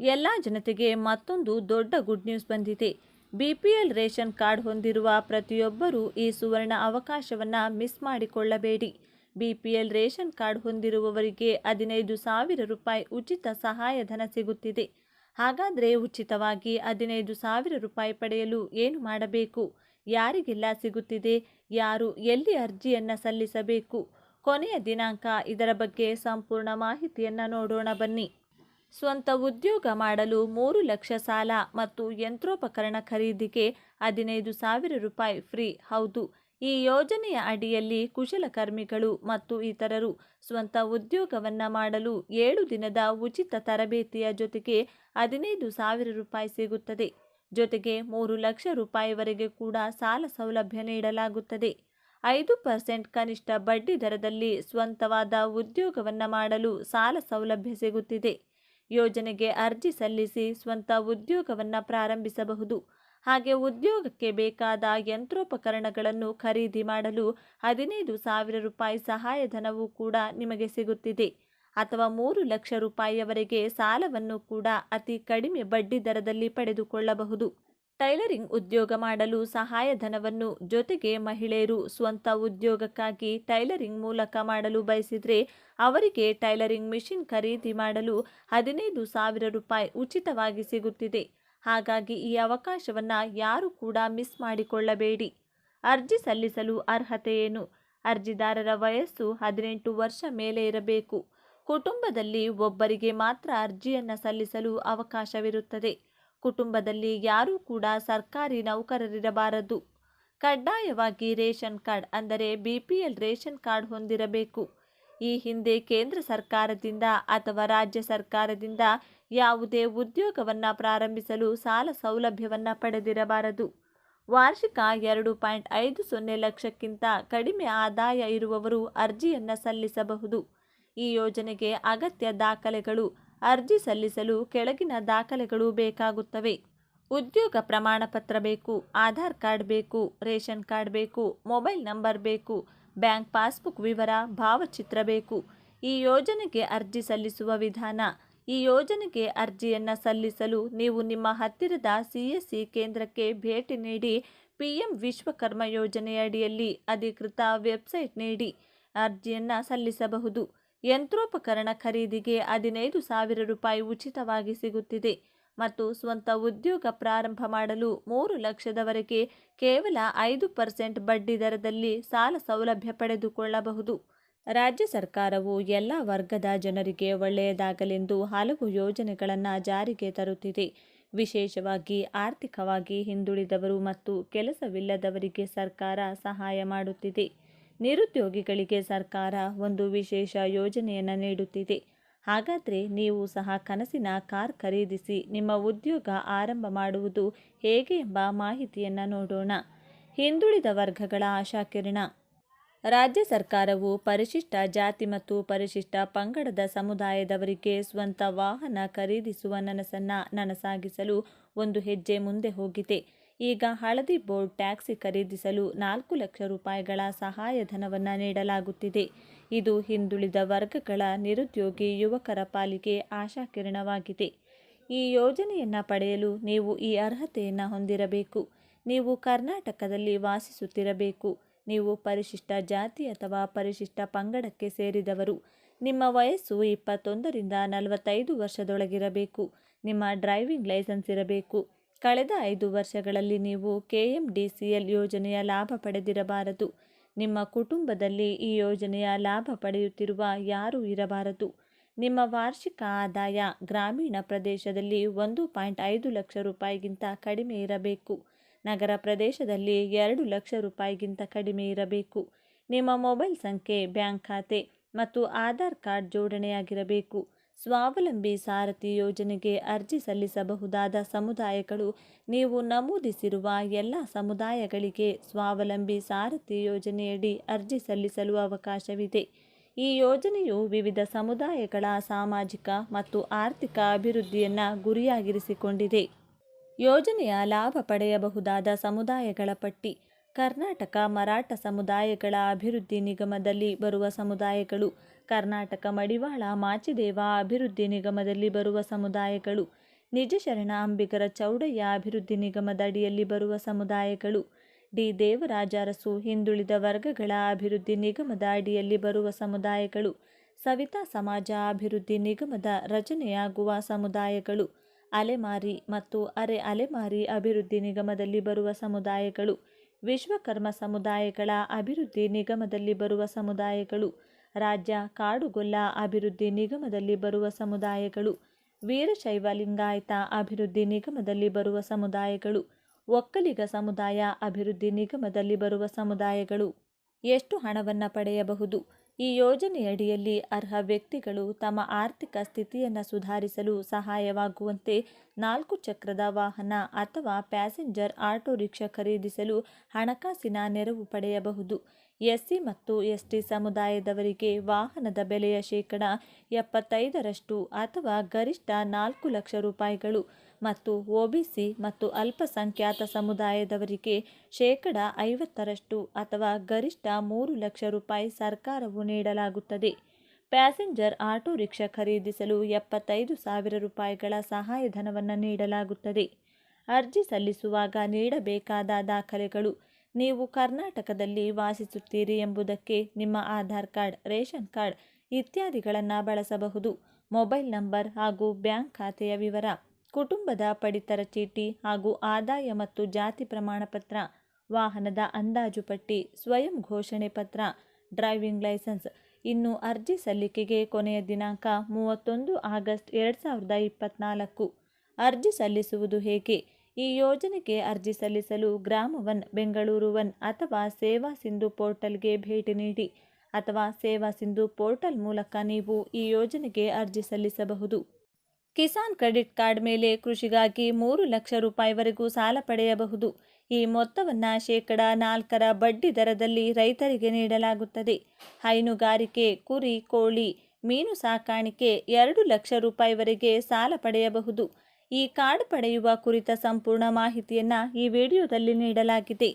ಎಲ್ಲ ಜನತೆಗೆ ಮತ್ತೊಂದು ದೊಡ್ಡ ಗುಡ್ ನ್ಯೂಸ್ ಬಂದಿದೆ. ಬಿಪಿಎಲ್ ರೇಷನ್ ಕಾರ್ಡ್ ಹೊಂದಿರುವ ಪ್ರತಿಯೊಬ್ಬರೂ ಈ ಸುವರ್ಣ ಅವಕಾಶವನ್ನು ಮಿಸ್ ಮಾಡಿಕೊಳ್ಳಬೇಡಿ. ಬಿಪಿಎಲ್ ರೇಷನ್ ಕಾರ್ಡ್ ಹೊಂದಿರುವವರಿಗೆ ಹದಿನೈದು ಸಾವಿರ ರೂಪಾಯಿ ಉಚಿತ ಸಹಾಯಧನ ಸಿಗುತ್ತಿದೆ. ಹಾಗಾದರೆ ಉಚಿತವಾಗಿ ಹದಿನೈದು ಸಾವಿರ ರೂಪಾಯಿ ಪಡೆಯಲು ಏನು ಮಾಡಬೇಕು? ಯಾರಿಗೆಲ್ಲ ಸಿಗುತ್ತಿದೆ? ಯಾರು ಎಲ್ಲಿ ಅರ್ಜಿಯನ್ನು ಸಲ್ಲಿಸಬೇಕು? ಕೊನೆಯ ದಿನಾಂಕ ಇದರ ಬಗ್ಗೆ ಸಂಪೂರ್ಣ ಮಾಹಿತಿಯನ್ನು ನೋಡೋಣ ಬನ್ನಿ. ಸ್ವಂತ ಉದ್ಯೋಗ ಮಾಡಲು ಮೂರು ಲಕ್ಷ ಸಾಲ ಮತ್ತು ಯಂತ್ರೋಪಕರಣ ಖರೀದಿಗೆ ಹದಿನೈದು ಸಾವಿರ ರೂಪಾಯಿ ಫ್ರೀ. ಹೌದು, ಈ ಯೋಜನೆಯ ಅಡಿಯಲ್ಲಿ ಕುಶಲಕರ್ಮಿಗಳು ಮತ್ತು ಇತರರು ಸ್ವಂತ ಉದ್ಯೋಗವನ್ನು ಮಾಡಲು ಏಳು ದಿನದ ಉಚಿತ ತರಬೇತಿಯ ಜೊತೆಗೆ ಹದಿನೈದು ಸಾವಿರ ರೂಪಾಯಿ ಸಿಗುತ್ತದೆ. ಜೊತೆಗೆ ಮೂರು ಲಕ್ಷ ರೂಪಾಯಿವರೆಗೆ ಕೂಡ ಸಾಲ ಸೌಲಭ್ಯ ನೀಡಲಾಗುತ್ತದೆ. ಐದು ಪರ್ಸೆಂಟ್ ಕನಿಷ್ಠ ಬಡ್ಡಿ ದರದಲ್ಲಿ ಸ್ವಂತವಾದ ಉದ್ಯೋಗವನ್ನು ಮಾಡಲು ಸಾಲ ಸೌಲಭ್ಯ ಸಿಗುತ್ತಿದೆ. ಯೋಜನೆಗೆ ಅರ್ಜಿ ಸಲ್ಲಿಸಿ ಸ್ವಂತ ಉದ್ಯೋಗವನ್ನು ಪ್ರಾರಂಭಿಸಬಹುದು. ಹಾಗೆ ಉದ್ಯೋಗಕ್ಕೆ ಬೇಕಾದ ಯಂತ್ರೋಪಕರಣಗಳನ್ನು ಖರೀದಿ ಮಾಡಲು ಹದಿನೈದು ಸಾವಿರ ರೂಪಾಯಿ ಸಹಾಯಧನವೂ ಕೂಡ ನಿಮಗೆ ಸಿಗುತ್ತಿದೆ. ಅಥವಾ ಮೂರು ಲಕ್ಷ ರೂಪಾಯಿಯವರೆಗೆ ಸಾಲವನ್ನು ಕೂಡ ಅತಿ ಕಡಿಮೆ ಬಡ್ಡಿ ದರದಲ್ಲಿ ಪಡೆದುಕೊಳ್ಳಬಹುದು. ಟೈಲರಿಂಗ್ ಉದ್ಯೋಗ ಮಾಡಲು ಸಹಾಯಧನವನ್ನು ಜೊತೆಗೆ ಮಹಿಳೆಯರು ಸ್ವಂತ ಉದ್ಯೋಗಕ್ಕಾಗಿ ಟೈಲರಿಂಗ್ ಮೂಲಕ ಮಾಡಲು ಬಯಸಿದರೆ ಅವರಿಗೆ ಟೈಲರಿಂಗ್ ಮಿಷಿನ್ ಖರೀದಿ ಮಾಡಲು ಹದಿನೈದು ಸಾವಿರ ರೂಪಾಯಿ ಉಚಿತವಾಗಿ ಸಿಗುತ್ತಿದೆ. ಹಾಗಾಗಿ ಈ ಅವಕಾಶವನ್ನು ಯಾರು ಕೂಡ ಮಿಸ್ ಮಾಡಿಕೊಳ್ಳಬೇಡಿ. ಅರ್ಜಿ ಸಲ್ಲಿಸಲು ಅರ್ಹತೆ ಅರ್ಜಿದಾರರ ವಯಸ್ಸು ಹದಿನೆಂಟು ವರ್ಷ ಮೇಲೆ ಇರಬೇಕು. ಕುಟುಂಬದಲ್ಲಿ ಒಬ್ಬರಿಗೆ ಮಾತ್ರ ಅರ್ಜಿಯನ್ನು ಸಲ್ಲಿಸಲು ಅವಕಾಶವಿರುತ್ತದೆ. ಕುಟುಂಬದಲ್ಲಿ ಯಾರೂ ಕೂಡ ಸರ್ಕಾರಿ ನೌಕರರಿರಬಾರದು. ಕಡ್ಡಾಯವಾಗಿ ರೇಷನ್ ಕಾರ್ಡ್ ಅಂದರೆ ಬಿಪಿಎಲ್ ರೇಷನ್ ಕಾರ್ಡ್ ಹೊಂದಿರಬೇಕು. ಈ ಹಿಂದೆ ಕೇಂದ್ರ ಸರ್ಕಾರದಿಂದ ಅಥವಾ ರಾಜ್ಯ ಸರ್ಕಾರದಿಂದ ಯಾವುದೇ ಉದ್ಯೋಗವನ್ನು ಪ್ರಾರಂಭಿಸಲು ಸಾಲ ಸೌಲಭ್ಯವನ್ನು ಪಡೆದಿರಬಾರದು. ವಾರ್ಷಿಕ ಎರಡು ಪಾಯಿಂಟ್ ಐದು ಸೊನ್ನೆ ಲಕ್ಷಕ್ಕಿಂತ ಕಡಿಮೆ ಆದಾಯ ಇರುವವರು ಅರ್ಜಿಯನ್ನು ಸಲ್ಲಿಸಬಹುದು. ಈ ಯೋಜನೆಗೆ ಅಗತ್ಯ ದಾಖಲೆಗಳು ಅರ್ಜಿ ಸಲ್ಲಿಸಲು ಕೆಳಗಿನ ದಾಖಲೆಗಳು ಬೇಕಾಗುತ್ತವೆ. ಉದ್ಯೋಗ ಪ್ರಮಾಣ ಪತ್ರ ಬೇಕು, ಆಧಾರ್ ಕಾರ್ಡ್ ಬೇಕು, ರೇಷನ್ ಕಾರ್ಡ್ ಬೇಕು, ಮೊಬೈಲ್ ನಂಬರ್ ಬೇಕು, ಬ್ಯಾಂಕ್ ಪಾಸ್ಬುಕ್ ವಿವರ, ಭಾವಚಿತ್ರ ಬೇಕು. ಈ ಯೋಜನೆಗೆ ಅರ್ಜಿ ಸಲ್ಲಿಸುವ ವಿಧಾನ, ಈ ಯೋಜನೆಗೆ ಅರ್ಜಿಯನ್ನು ಸಲ್ಲಿಸಲು ನೀವು ನಿಮ್ಮ ಹತ್ತಿರದ ಸಿ ಎಸ್ ಸಿ ಕೇಂದ್ರಕ್ಕೆ ಭೇಟಿ ನೀಡಿ ಪಿ ಎಂ ವಿಶ್ವಕರ್ಮ ಯೋಜನೆಯಡಿಯಲ್ಲಿ ಅಧಿಕೃತ ವೆಬ್ಸೈಟ್ ನೀಡಿ ಅರ್ಜಿಯನ್ನು ಸಲ್ಲಿಸಬಹುದು. ಯಂತ್ರೋಪಕರಣ ಖರೀದಿಗೆ ಹದಿನೈದು ಸಾವಿರ ರೂಪಾಯಿ ಉಚಿತವಾಗಿ ಸಿಗುತ್ತಿದೆ ಮತ್ತು ಸ್ವಂತ ಉದ್ಯೋಗ ಪ್ರಾರಂಭ ಮಾಡಲು ಮೂರು ಲಕ್ಷದವರೆಗೆ ಕೇವಲ ಐದು ಪರ್ಸೆಂಟ್ ಬಡ್ಡಿ ದರದಲ್ಲಿ ಸಾಲ ಸೌಲಭ್ಯ ಪಡೆದುಕೊಳ್ಳಬಹುದು. ರಾಜ್ಯ ಸರ್ಕಾರವು ಎಲ್ಲ ವರ್ಗದ ಜನರಿಗೆ ಒಳ್ಳೆಯದಾಗಲೆಂದು ಹಲವು ಯೋಜನೆಗಳನ್ನು ಜಾರಿಗೆ ತರುತ್ತಿದೆ. ವಿಶೇಷವಾಗಿ ಆರ್ಥಿಕವಾಗಿ ಹಿಂದುಳಿದವರು ಮತ್ತು ಕೆಲಸವಿಲ್ಲದವರಿಗೆ ಸರ್ಕಾರ ಸಹಾಯ ಮಾಡುತ್ತಿದೆ. ನಿರುದ್ಯೋಗಿಗಳಿಗೆ ಸರ್ಕಾರ ಒಂದು ವಿಶೇಷ ಯೋಜನೆಯನ್ನು ನೀಡುತ್ತಿದೆ. ಹಾಗಾದರೆ ನೀವು ಸಹ ಕನಸಿನ ಕಾರ್ ಖರೀದಿಸಿ ನಿಮ್ಮ ಉದ್ಯೋಗ ಆರಂಭ ಮಾಡುವುದು ಹೇಗೆ ಎಂಬ ಮಾಹಿತಿಯನ್ನು ನೋಡೋಣ. ಹಿಂದುಳಿದ ವರ್ಗಗಳ ಆಶಾಕಿರಣ ರಾಜ್ಯ ಸರ್ಕಾರವು ಪರಿಶಿಷ್ಟ ಜಾತಿ ಮತ್ತು ಪರಿಶಿಷ್ಟ ಪಂಗಡದ ಸಮುದಾಯದವರಿಗೆ ಸ್ವಂತ ವಾಹನ ಖರೀದಿಸುವ ನನಸನ್ನು ನನಸಾಗಿಸಲು ಒಂದು ಹೆಜ್ಜೆ ಮುಂದೆ ಹೋಗಿದೆ. ಈಗ ಹಳದಿ ಬೋರ್ಡ್ ಟ್ಯಾಕ್ಸಿ ಖರೀದಿಸಲು ನಾಲ್ಕು ಲಕ್ಷ ರೂಪಾಯಿಗಳ ಸಹಾಯಧನವನ್ನು ನೀಡಲಾಗುತ್ತಿದೆ. ಇದು ಹಿಂದುಳಿದ ವರ್ಗಗಳ ನಿರುದ್ಯೋಗಿ ಯುವಕರ ಪಾಲಿಗೆ ಆಶಾಕಿರಣವಾಗಿದೆ ಈ ಯೋಜನೆಯನ್ನು ಪಡೆಯಲು ನೀವು ಈ ಅರ್ಹತೆಯನ್ನು ಹೊಂದಿರಬೇಕು. ನೀವು ಕರ್ನಾಟಕದಲ್ಲಿ ವಾಸಿಸುತ್ತಿರಬೇಕು. ನೀವು ಪರಿಶಿಷ್ಟ ಜಾತಿ ಅಥವಾ ಪರಿಶಿಷ್ಟ ಪಂಗಡಕ್ಕೆ ಸೇರಿದವರು. ನಿಮ್ಮ ವಯಸ್ಸು ಇಪ್ಪತ್ತೊಂದರಿಂದ ನಲವತ್ತೈದು ವರ್ಷದೊಳಗಿರಬೇಕು. ನಿಮ್ಮ ಡ್ರೈವಿಂಗ್ ಲೈಸೆನ್ಸ್ ಇರಬೇಕು. ಕಳೆದ ಐದು ವರ್ಷಗಳಲ್ಲಿ ನೀವು ಕೆ ಎಂ ಯೋಜನೆಯ ಲಾಭ ಪಡೆದಿರಬಾರದು. ನಿಮ್ಮ ಕುಟುಂಬದಲ್ಲಿ ಈ ಯೋಜನೆಯ ಲಾಭ ಪಡೆಯುತ್ತಿರುವ ಯಾರೂ ಇರಬಾರದು. ನಿಮ್ಮ ವಾರ್ಷಿಕ ಆದಾಯ ಗ್ರಾಮೀಣ ಪ್ರದೇಶದಲ್ಲಿ ಒಂದು ಪಾಯಿಂಟ್ ಐದು ಲಕ್ಷ ರೂಪಾಯಿಗಿಂತ ಕಡಿಮೆ ಇರಬೇಕು. ನಗರ ಪ್ರದೇಶದಲ್ಲಿ ಎರಡು ಲಕ್ಷ ರೂಪಾಯಿಗಿಂತ ಕಡಿಮೆ ಇರಬೇಕು. ನಿಮ್ಮ ಮೊಬೈಲ್ ಸಂಖ್ಯೆ, ಬ್ಯಾಂಕ್ ಖಾತೆ ಮತ್ತು ಆಧಾರ್ ಕಾರ್ಡ್ ಜೋಡಣೆಯಾಗಿರಬೇಕು. ಸ್ವಾವಲಂಬಿ ಸಾರಥಿ ಯೋಜನೆಗೆ ಅರ್ಜಿ ಸಲ್ಲಿಸಬಹುದಾದ ಸಮುದಾಯಗಳು ನೀವು ನಮೂದಿಸಿರುವ ಎಲ್ಲ ಸಮುದಾಯಗಳಿಗೆ ಸ್ವಾವಲಂಬಿ ಸಾರಥಿ ಯೋಜನೆಯಡಿ ಅರ್ಜಿ ಸಲ್ಲಿಸಲು ಅವಕಾಶವಿದೆ. ಈ ಯೋಜನೆಯು ವಿವಿಧ ಸಮುದಾಯಗಳ ಸಾಮಾಜಿಕ ಮತ್ತು ಆರ್ಥಿಕ ಅಭಿವೃದ್ಧಿಯನ್ನು ಗುರಿಯಾಗಿರಿಸಿಕೊಂಡಿದೆ. ಯೋಜನೆಯ ಲಾಭ ಪಡೆಯಬಹುದಾದ ಸಮುದಾಯಗಳ ಪಟ್ಟಿ ಕರ್ನಾಟಕ ಮರಾಠ ಸಮುದಾಯಗಳ ಅಭಿವೃದ್ಧಿ ನಿಗಮದಲ್ಲಿ ಬರುವ ಸಮುದಾಯಗಳು, ಕರ್ನಾಟಕ ಮಡಿವಾಳ ಮಾಚಿದೇವ ಅಭಿವೃದ್ಧಿ ನಿಗಮದಲ್ಲಿ ಬರುವ ಸಮುದಾಯಗಳು, ನಿಜಶರಣ ಅಂಬಿಗರ ಚೌಡಯ್ಯ ಅಭಿವೃದ್ಧಿ ನಿಗಮದ ಅಡಿಯಲ್ಲಿ ಬರುವ ಸಮುದಾಯಗಳು, ಡಿ ದೇವರಾಜ ಅರಸು ಹಿಂದುಳಿದ ವರ್ಗಗಳ ಅಭಿವೃದ್ಧಿ ನಿಗಮದ ಅಡಿಯಲ್ಲಿ ಬರುವ ಸಮುದಾಯಗಳು, ಸವಿತಾ ಸಮಾಜ ಅಭಿವೃದ್ಧಿ ನಿಗಮದ ರಚನೆಯಾಗುವ ಸಮುದಾಯಗಳು, ಅಲೆಮಾರಿ ಮತ್ತು ಅರೆ ಅಲೆಮಾರಿ ಅಭಿವೃದ್ಧಿ ನಿಗಮದಲ್ಲಿ ಬರುವ ಸಮುದಾಯಗಳು ವಿಶ್ವಕರ್ಮ ಸಮುದಾಯಗಳ ಅಭಿವೃದ್ಧಿ ನಿಗಮದಲ್ಲಿ ಬರುವ ಸಮುದಾಯಗಳು, ರಾಜ್ಯ ಕಾಡುಗೊಲ್ಲ ಅಭಿವೃದ್ಧಿ ನಿಗಮದಲ್ಲಿ ಬರುವ ಸಮುದಾಯಗಳು, ವೀರಶೈವ ಲಿಂಗಾಯತ ಅಭಿವೃದ್ಧಿ ನಿಗಮದಲ್ಲಿ ಬರುವ ಸಮುದಾಯಗಳು, ಒಕ್ಕಲಿಗ ಸಮುದಾಯ ಅಭಿವೃದ್ಧಿ ನಿಗಮದಲ್ಲಿ ಬರುವ ಸಮುದಾಯಗಳು. ಎಷ್ಟು ಹಣವನ್ನು ಪಡೆಯಬಹುದು? ಈ ಯೋಜನೆಯಡಿಯಲ್ಲಿ ಅರ್ಹ ವ್ಯಕ್ತಿಗಳು ತಮ್ಮ ಆರ್ಥಿಕ ಸ್ಥಿತಿಯನ್ನು ಸುಧಾರಿಸಲು ಸಹಾಯವಾಗುವಂತೆ ನಾಲ್ಕು ಚಕ್ರದ ವಾಹನ ಅಥವಾ ಪ್ಯಾಸೆಂಜರ್ ಆಟೋ ರಿಕ್ಷಾ ಖರೀದಿಸಲು ಹಣಕಾಸಿನ ನೆರವು ಪಡೆಯಬಹುದು. ಎಸ್ಸಿ ಮತ್ತು ಎಸ್ಟಿ ಸಮುದಾಯದವರಿಗೆ ವಾಹನದ ಬೆಲೆಯ ಶೇಕಡ ಎಪ್ಪತ್ತೈದರಷ್ಟು ಅಥವಾ ಗರಿಷ್ಠ ನಾಲ್ಕು ಲಕ್ಷ ರೂಪಾಯಿಗಳು. ಮತ್ತು ಒಬಿಸಿ ಮತ್ತು ಅಲ್ಪಸಂಖ್ಯಾತ ಸಮುದಾಯದವರಿಗೆ ಶೇಕಡ ಐವತ್ತರಷ್ಟು ಅಥವಾ ಗರಿಷ್ಠ ಮೂರು ಲಕ್ಷ ರೂಪಾಯಿ ಸರ್ಕಾರವು ನೀಡಲಾಗುತ್ತದೆ. ಪ್ಯಾಸೆಂಜರ್ ಆಟೋ ರಿಕ್ಷಾ ಖರೀದಿಸಲು ಎಪ್ಪತ್ತೈದು ಸಾವಿರ ರೂಪಾಯಿಗಳ ಸಹಾಯಧನವನ್ನು ನೀಡಲಾಗುತ್ತದೆ. ಅರ್ಜಿ ಸಲ್ಲಿಸುವಾಗ ನೀಡಬೇಕಾದ ದಾಖಲೆಗಳು ನೀವು ಕರ್ನಾಟಕದಲ್ಲಿ ವಾಸಿಸುತ್ತೀರಿ ಎಂಬುದಕ್ಕೆ ನಿಮ್ಮ ಆಧಾರ್ ಕಾರ್ಡ್, ರೇಷನ್ ಕಾರ್ಡ್ ಇತ್ಯಾದಿಗಳನ್ನು ಬಳಸಬಹುದು. ಮೊಬೈಲ್ ನಂಬರ್ ಹಾಗೂ ಬ್ಯಾಂಕ್ ಖಾತೆಯ ವಿವರ. ಕುಟುಂಬದ ಪಡಿತರ ಚೀಟಿ ಹಾಗೂ ಆದಾಯ ಮತ್ತು ಜಾತಿ ಪ್ರಮಾಣಪತ್ರ ವಾಹನದ ಅಂದಾಜು ಪಟ್ಟಿ, ಸ್ವಯಂ ಘೋಷಣೆ ಪತ್ರ, ಡ್ರೈವಿಂಗ್ ಲೈಸೆನ್ಸ್. ಇನ್ನು ಅರ್ಜಿ ಸಲ್ಲಿಕೆಗೆ ಕೊನೆಯ ದಿನಾಂಕ ಮೂವತ್ತೊಂದು ಆಗಸ್ಟ್ ಎರಡು ಸಾವಿರದ ಇಪ್ಪತ್ತ್ನಾಲ್ಕು ಅರ್ಜಿ ಸಲ್ಲಿಸುವುದು ಹೇಗೆ? ಈ ಯೋಜನೆಗೆ ಅರ್ಜಿ ಸಲ್ಲಿಸಲು ಗ್ರಾಮ ಒನ್ ಬೆಂಗಳೂರು ಒನ್ ಅಥವಾ ಸೇವಾ ಸಿಂಧು ಪೋರ್ಟಲ್ಗೆ ಭೇಟಿ ನೀಡಿ. ಅಥವಾ ಸೇವಾ ಸಿಂಧು ಪೋರ್ಟಲ್ ಮೂಲಕ ನೀವು ಈ ಯೋಜನೆಗೆ ಅರ್ಜಿ ಸಲ್ಲಿಸಬಹುದು. ಕಿಸಾನ್ ಕ್ರೆಡಿಟ್ ಕಾರ್ಡ್ ಮೇಲೆ ಕೃಷಿಗಾಗಿ ಮೂರು ಲಕ್ಷ ರೂಪಾಯಿವರೆಗೂ ಸಾಲ ಪಡೆಯಬಹುದು. ಈ ಮೊತ್ತವನ್ನು ಶೇಕಡ ನಾಲ್ಕರ ಬಡ್ಡಿ ದರದಲ್ಲಿ ರೈತರಿಗೆ ನೀಡಲಾಗುತ್ತದೆ. ಹೈನುಗಾರಿಕೆ, ಕುರಿ, ಕೋಳಿ, ಮೀನು ಸಾಕಾಣಿಕೆ ಎರಡು ಲಕ್ಷ ರೂಪಾಯಿವರೆಗೆ ಸಾಲ ಪಡೆಯಬಹುದು. ಈ ಕಾರ್ಡ್ ಪಡೆಯುವ ಕುರಿತ ಸಂಪೂರ್ಣ ಮಾಹಿತಿಯನ್ನು ಈ ವಿಡಿಯೋದಲ್ಲಿ ನೀಡಲಾಗಿದೆ.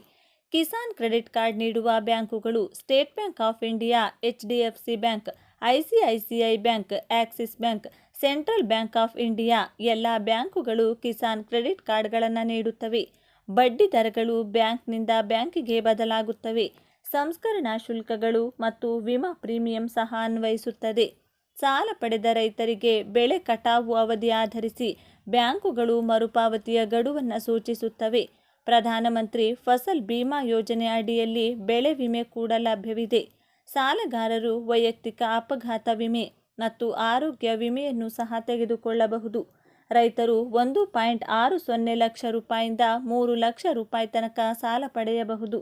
ಕಿಸಾನ್ ಕ್ರೆಡಿಟ್ ಕಾರ್ಡ್ ನೀಡುವ ಬ್ಯಾಂಕುಗಳು State Bank of India, H D F C bank ICICI bank, Axis bank, Central Bank of India ಎಲ್ಲ ಬ್ಯಾಂಕುಗಳು ಕಿಸಾನ್ ಕ್ರೆಡಿಟ್ ಕಾರ್ಡ್ಗಳನ್ನು ನೀಡುತ್ತವೆ. ಬಡ್ಡಿ ದರಗಳು ಬ್ಯಾಂಕ್ನಿಂದ ಬ್ಯಾಂಕಿಗೆ ಬದಲಾಗುತ್ತವೆ. ಸಂಸ್ಕರಣಾ ಶುಲ್ಕಗಳು ಮತ್ತು ವಿಮಾ ಪ್ರೀಮಿಯಂ ಸಹ ಅನ್ವಯಿಸುತ್ತದೆ. ಸಾಲ ಪಡೆದ ರೈತರಿಗೆ ಬೆಳೆ ಕಟಾವು ಅವಧಿ ಆಧರಿಸಿ ಬ್ಯಾಂಕುಗಳು ಮರುಪಾವತಿಯ ಗಡುವನ್ನು ಸೂಚಿಸುತ್ತವೆ. ಪ್ರಧಾನಮಂತ್ರಿ ಫಸಲ್ ಬಿಮಾ ಯೋಜನೆ ಅಡಿಯಲ್ಲಿ ಬೆಳೆ ವಿಮೆ ಕೂಡ ಲಭ್ಯವಿದೆ. ಸಾಲಗಾರರು ವೈಯಕ್ತಿಕ ಅಪಘಾತ ವಿಮೆ ಮತ್ತು ಆರೋಗ್ಯ ವಿಮೆಯನ್ನು ಸಹ ತೆಗೆದುಕೊಳ್ಳಬಹುದು. ರೈತರು ಒಂದು ಪಾಯಿಂಟ್ ಆರು ಸೊನ್ನೆ ಲಕ್ಷ ರೂಪಾಯಿಂದ ಮೂರು ಲಕ್ಷ ರೂಪಾಯಿ ತನಕ ಸಾಲ ಪಡೆಯಬಹುದು.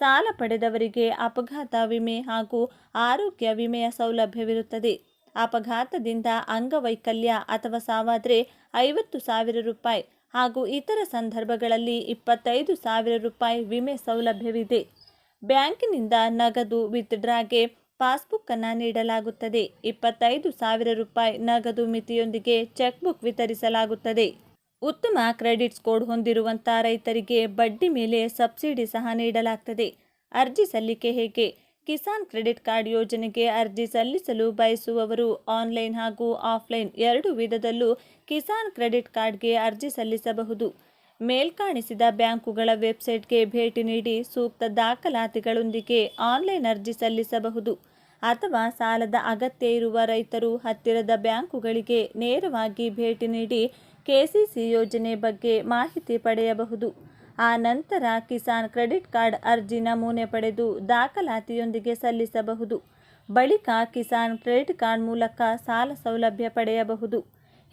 ಸಾಲ ಪಡೆದವರಿಗೆ ಅಪಘಾತ ವಿಮೆ ಹಾಗೂ ಆರೋಗ್ಯ ವಿಮೆಯ ಸೌಲಭ್ಯವಿರುತ್ತದೆ. ಅಪಘಾತದಿಂದ ಅಂಗವೈಕಲ್ಯ ಅಥವಾ ಸಾವಾದರೆ ಐವತ್ತು ಸಾವಿರ ರೂಪಾಯಿ ಹಾಗೂ ಇತರ ಸಂದರ್ಭಗಳಲ್ಲಿ ಇಪ್ಪತ್ತೈದು ಸಾವಿರ ರೂಪಾಯಿ ವಿಮೆ ಸೌಲಭ್ಯವಿದೆ. ಬ್ಯಾಂಕಿನಿಂದ ನಗದು ವಿತ್ಡ್ರಾಗೆ ಪಾಸ್ಬುಕ್ಕನ್ನು ನೀಡಲಾಗುತ್ತದೆ. ಇಪ್ಪತ್ತೈದು ಸಾವಿರ ರೂಪಾಯಿ ನಗದು ಮಿತಿಯೊಂದಿಗೆ ಚೆಕ್ಬುಕ್ ವಿತರಿಸಲಾಗುತ್ತದೆ. ಉತ್ತಮ ಕ್ರೆಡಿಟ್ ಸ್ಕೋರ್ ಹೊಂದಿರುವಂಥ ರೈತರಿಗೆ ಬಡ್ಡಿ ಮೇಲೆ ಸಬ್ಸಿಡಿ ಸಹ ನೀಡಲಾಗುತ್ತದೆ ಅರ್ಜಿ ಸಲ್ಲಿಕೆ ಹೇಗೆ? ಕಿಸಾನ್ ಕ್ರೆಡಿಟ್ ಕಾರ್ಡ್ ಯೋಜನೆಗೆ ಅರ್ಜಿ ಸಲ್ಲಿಸಲು ಬಯಸುವವರು ಆನ್ಲೈನ್ ಹಾಗೂ ಆಫ್ಲೈನ್ ಎರಡು ವಿಧದಲ್ಲೂ ಕಿಸಾನ್ ಕ್ರೆಡಿಟ್ ಕಾರ್ಡ್ಗೆ ಅರ್ಜಿ ಸಲ್ಲಿಸಬಹುದು. ಮೇಲ್ಕಾಣಿಸಿದ ಬ್ಯಾಂಕುಗಳ ವೆಬ್ಸೈಟ್ಗೆ ಭೇಟಿ ನೀಡಿ ಸೂಕ್ತ ದಾಖಲಾತಿಗಳೊಂದಿಗೆ ಆನ್ಲೈನ್ ಅರ್ಜಿ ಸಲ್ಲಿಸಬಹುದು ಅಥವಾ ಸಾಲದ ಅಗತ್ಯ ಇರುವ ರೈತರು ಹತ್ತಿರದ ಬ್ಯಾಂಕುಗಳಿಗೆ ನೇರವಾಗಿ ಭೇಟಿ ನೀಡಿ ಕೆಸಿಸಿ ಯೋಜನೆ ಬಗ್ಗೆ ಮಾಹಿತಿ ಪಡೆಯಬಹುದು. ಆ ನಂತರ ಕಿಸಾನ್ ಕ್ರೆಡಿಟ್ ಕಾರ್ಡ್ ಅರ್ಜಿ ನಮೂನೆ ಪಡೆದು ದಾಖಲಾತಿಯೊಂದಿಗೆ ಸಲ್ಲಿಸಬಹುದು. ಬಳಿಕ ಕಿಸಾನ್ ಕ್ರೆಡಿಟ್ ಕಾರ್ಡ್ ಮೂಲಕ ಸಾಲ ಸೌಲಭ್ಯ ಪಡೆಯಬಹುದು.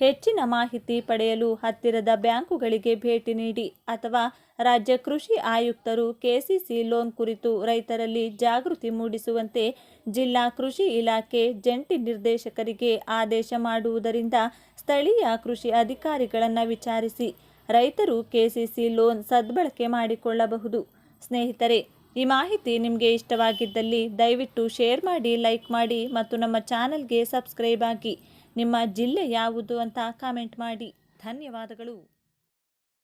ಹೆಚ್ಚಿನ ಮಾಹಿತಿ ಪಡೆಯಲು ಹತ್ತಿರದ ಬ್ಯಾಂಕುಗಳಿಗೆ ಭೇಟಿ ನೀಡಿ ಅಥವಾ ರಾಜ್ಯ ಕೃಷಿ ಆಯುಕ್ತರು ಕೆಸಿಸಿ ಲೋನ್ ಕುರಿತು ರೈತರಲ್ಲಿ ಜಾಗೃತಿ ಮೂಡಿಸುವಂತೆ ಜಿಲ್ಲಾ ಕೃಷಿ ಇಲಾಖೆ ಜಂಟಿ ನಿರ್ದೇಶಕರಿಗೆ ಆದೇಶ ಮಾಡುವುದರಿಂದ ಸ್ಥಳೀಯ ಕೃಷಿ ಅಧಿಕಾರಿಗಳನ್ನು ವಿಚಾರಿಸಿ ರೈತರು ಕೆಸಿಸಿ ಲೋನ್ ಸದ್ಬಳಕೆ ಮಾಡಿಕೊಳ್ಳಬಹುದು. ಸ್ನೇಹಿತರೆ, ಈ ಮಾಹಿತಿ ನಿಮಗೆ ಇಷ್ಟವಾಗಿದ್ದಲ್ಲಿ ದಯವಿಟ್ಟು ಶೇರ್ ಮಾಡಿ, ಲೈಕ್ ಮಾಡಿ ಮತ್ತು ನಮ್ಮ ಚಾನಲ್ಗೆ ಸಬ್ಸ್ಕ್ರೈಬ್ ಆಗಿ ನಿಮ್ಮ ಜಿಲ್ಲೆ ಯಾವುದು ಅಂತ ಕಾಮೆಂಟ್ ಮಾಡಿ. ಧನ್ಯವಾದಗಳು.